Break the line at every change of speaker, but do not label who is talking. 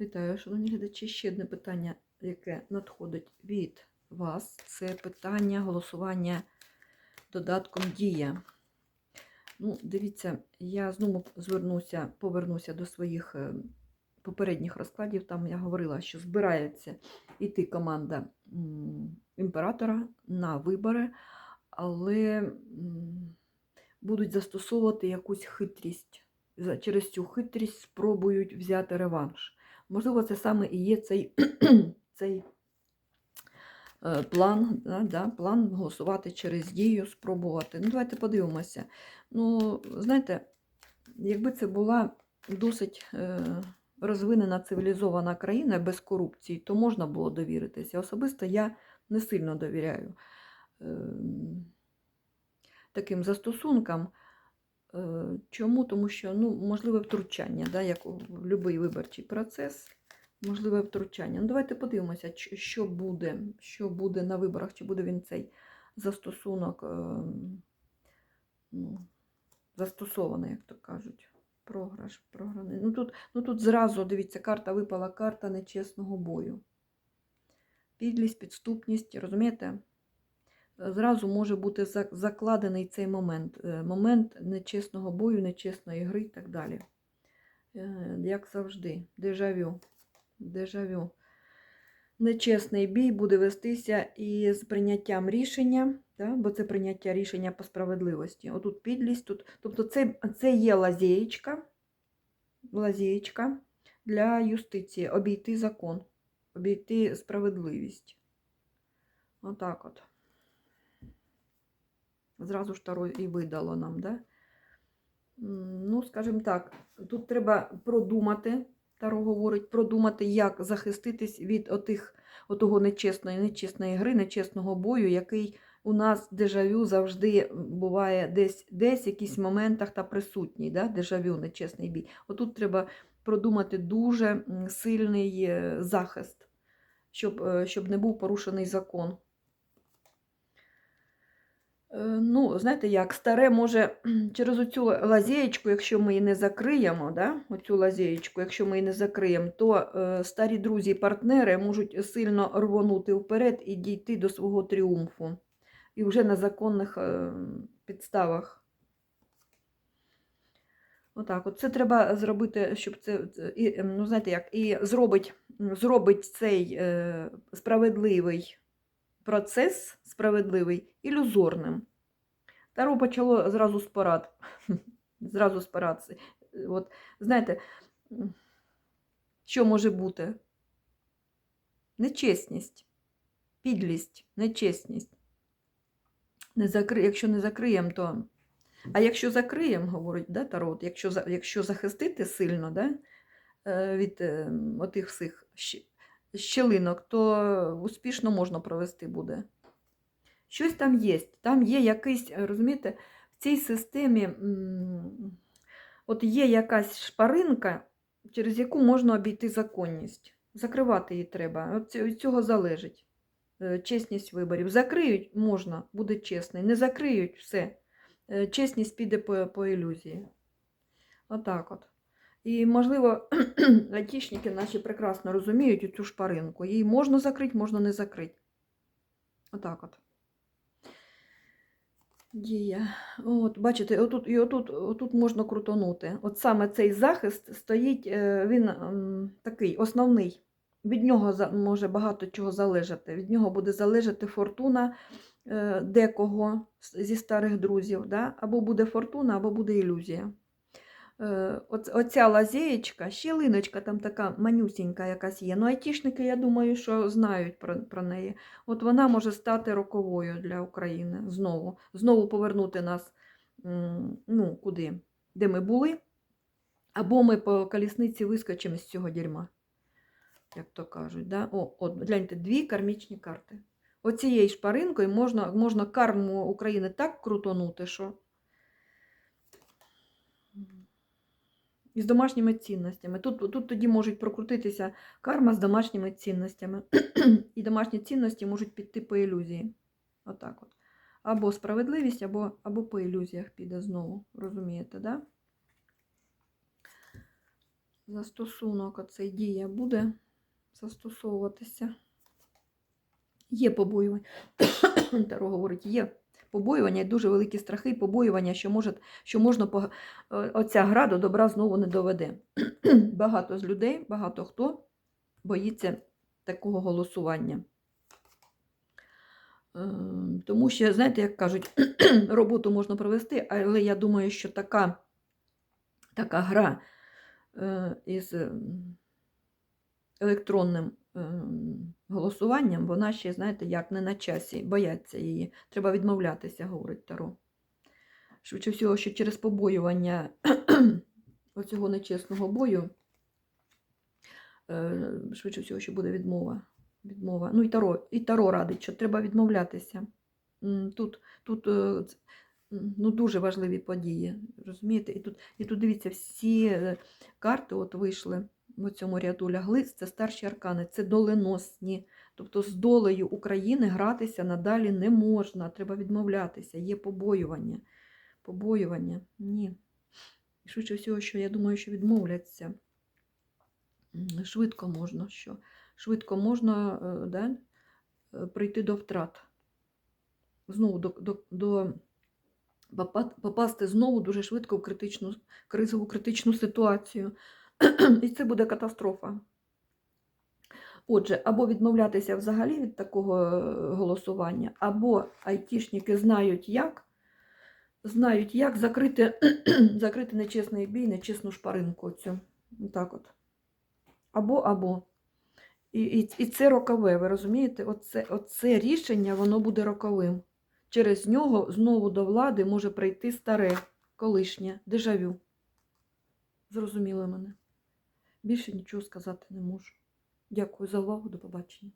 Вітаю, шановні глядачі. Ще одне питання, яке надходить від вас. Це питання голосування додатком Дія. Ну, дивіться, я знову звернуся, повернуся до своїх е, попередніх розкладів. Там я говорила, що збирається йти команда імператора на вибори, але будуть застосовувати якусь хитрість. Через цю хитрість спробують взяти реванш. Можливо, це саме і є цей, цей е, план, да, да, план голосувати через дію, спробувати. Ну, давайте подивимося. Ну, знаєте, якби це була досить е, розвинена цивілізована країна без корупції, то можна було довіритися. Особисто я не сильно довіряю е, таким застосункам. Е, Чому? Тому що ну, можливе втручання, да, як у будь-який виборчий процес, можливе втручання. Ну, давайте подивимося, що буде, що буде на виборах, чи буде він цей застосунок е, ну, застосований, як то кажуть. Програш, програний. Ну тут, ну тут зразу, дивіться, карта випала карта нечесного бою. Підлість, підступність, розумієте? Зразу може бути закладений цей момент. е, Момент нечесного бою, нечесної гри і так далі. Е, Як завжди, дежавю. Дежавю. Нечесний бій буде вестися із прийняттям рішення, да? бо це прийняття рішення по справедливості. Отут підлість, тут, тобто це, це є лазєєчка, лазєєчка для юстиції, обійти закон, обійти справедливість. Отак от. Зразу ж Таро і видало нам, да? Ну, скажімо так, тут треба продумати, Таро говорить, продумати, як захиститись від отих, отого нечесної, нечесної гри, нечесного бою, який у нас дежавю завжди буває десь, десь в якісь моментах та присутній, да? дежавю, нечесний бій. Отут треба продумати дуже сильний е, захист, щоб, е, щоб не був порушений закон. Е, Ну, знаєте як, старе може через оцю лазєєчку, якщо ми її не закриємо, да? оцю лазєєчку, якщо ми її не закриємо, то е, старі друзі і партнери можуть сильно рвонути вперед і дійти до свого тріумфу. І вже на законних е, підставах. Отак, от це треба зробити, щоб це, і, ем, ну, знаєте як, і зробить, зробить цей справедливий процес справедливий ілюзорним. Таро почало зразу з порад. Зразу з порад. От, знаєте, що може бути? Нечесність, підлість, нечесність. Не закри... Якщо не закриємо, то. А якщо закриємо, говорить да, Таро, якщо, якщо захистити сильно да, е, від е, отих всіх щілинок, то успішно можна провести буде. Щось там є. Там є якийсь, е, розумієте, в цій системі от є якась шпаринка, через яку можна обійти законність. Закривати її треба. От цього залежить е, чесність виборів. Закриють можна, буде чесний. Не закриють все. Е, Чесність піде по, по ілюзії. Отак от. І, можливо, айтішники наші прекрасно розуміють цю шпаринку. Її можна закрити, можна не закрити. Отак от. Дія. От, бачите, отут, і отут, отут можна крутонути. От саме цей захист стоїть, е, він такий основний. Від нього може багато чого залежати. Від нього буде залежати фортуна е, декого зі старих друзів. Да? Або буде фортуна, або буде ілюзія. Е, Оц, оця лазєєчка, щілиночка там така манюсінька якась є. Ну, айтішники, я думаю, що знають про, про неї. От вона може стати роковою для України знову. Знову повернути нас ну, куди? Де ми були, або ми по колісниці вискочимо з цього дерьма, як то кажуть. Да? О, от, гляньте, дві кармічні карти. Оцією шпаринкою можна, можна карму України так крутонути, що. І з домашніми цінностями. Тут, тут тоді можуть прокрутитися карма з домашніми цінностями. І домашні цінності можуть піти по ілюзії. Отак от. Або справедливість, або, або по ілюзіях піде знову. Розумієте, да? Застосунок оцей дія буде застосовуватися. Є побоювання. Таро говорить, є побоювання і дуже великі страхи, і побоювання, що, може, що можна пог- е, оця гра до добра знову не доведе. багато з людей, багато хто боїться такого голосування. Е, Тому що, знаєте, як кажуть, роботу можна провести, але я думаю, що така, така гра е, із електронним ем, голосуванням, вона ще, знаєте, як не на часі, бояться її. Треба відмовлятися, говорить Таро. Швидше всього, що через побоювання оцього нечесного бою, е, швидше всього, що буде відмова. відмова. Ну і Таро, і Таро радить, що треба відмовлятися. Тут, тут е, ну, дуже важливі події. Розумієте? І тут, і тут дивіться, всі е, карти от вийшли в цьому ряду лягли. Це старші аркани, це доленосні. Тобто з долею України гратися надалі не можна. Треба відмовлятися. Є побоювання. Побоювання. Ні. Швидше всього, що я думаю, що відмовляться. Швидко можна що? Швидко можна е, да, е, прийти до втрат. Знову до, до, до попасти знову дуже швидко в критичну, кризову критичну ситуацію. І це буде катастрофа. Отже, або відмовлятися взагалі від такого е, голосування, або айтішники знають, як, знають, як закрити, закрити нечесний бій, нечесну шпаринку цю. Так от. Або, або. І, і, і це рокове, ви розумієте? Оце, оце рішення, воно буде роковим. Через нього знову до влади може прийти старе, колишнє, дежавю. Зрозуміли мене. Більше нічого сказати не можу. Дякую за увагу, до побачення.